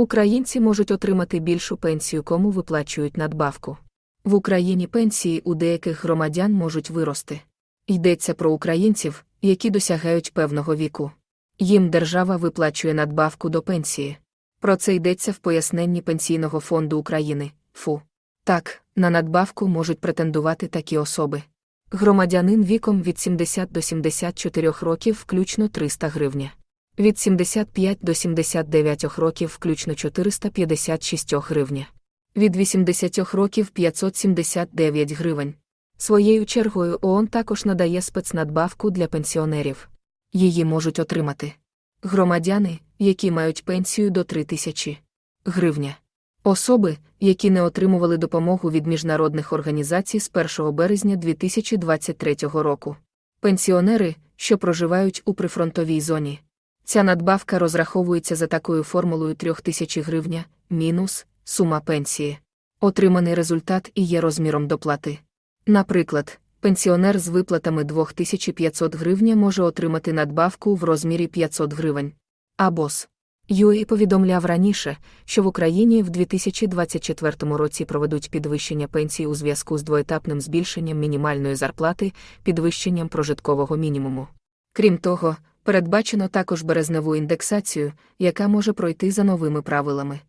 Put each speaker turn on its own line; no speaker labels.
Українці можуть отримати більшу пенсію, кому виплачують надбавку. В Україні пенсії у деяких громадян можуть вирости. Йдеться про українців, які досягають певного віку. Їм держава виплачує надбавку до пенсії. Про це йдеться в поясненні Пенсійного фонду України ФУ. Так, на надбавку можуть претендувати такі особи. Громадянин віком від 70 до 74 років включно 300 гривня. Від 75 до 79 років включно 456 гривня. Від 80 років 579 гривень. Своєю чергою ООН також надає спецнадбавку для пенсіонерів. Її можуть отримати громадяни, які мають пенсію до 3 тисячі гривня. Особи, які не отримували допомогу від міжнародних організацій з 1 березня 2023 року. Пенсіонери, що проживають у прифронтовій зоні. Ця надбавка розраховується за такою формулою 3000 гривня, мінус сума пенсії. Отриманий результат і є розміром доплати. Наприклад, пенсіонер з виплатами 2500 гривня може отримати надбавку в розмірі 500 гривень. Або з ЮЕ повідомляв раніше, що в Україні в 2024 році проведуть підвищення пенсій у зв'язку з двоетапним збільшенням мінімальної зарплати, підвищенням прожиткового мінімуму. Крім того, передбачено також березневу індексацію, яка може пройти за новими правилами.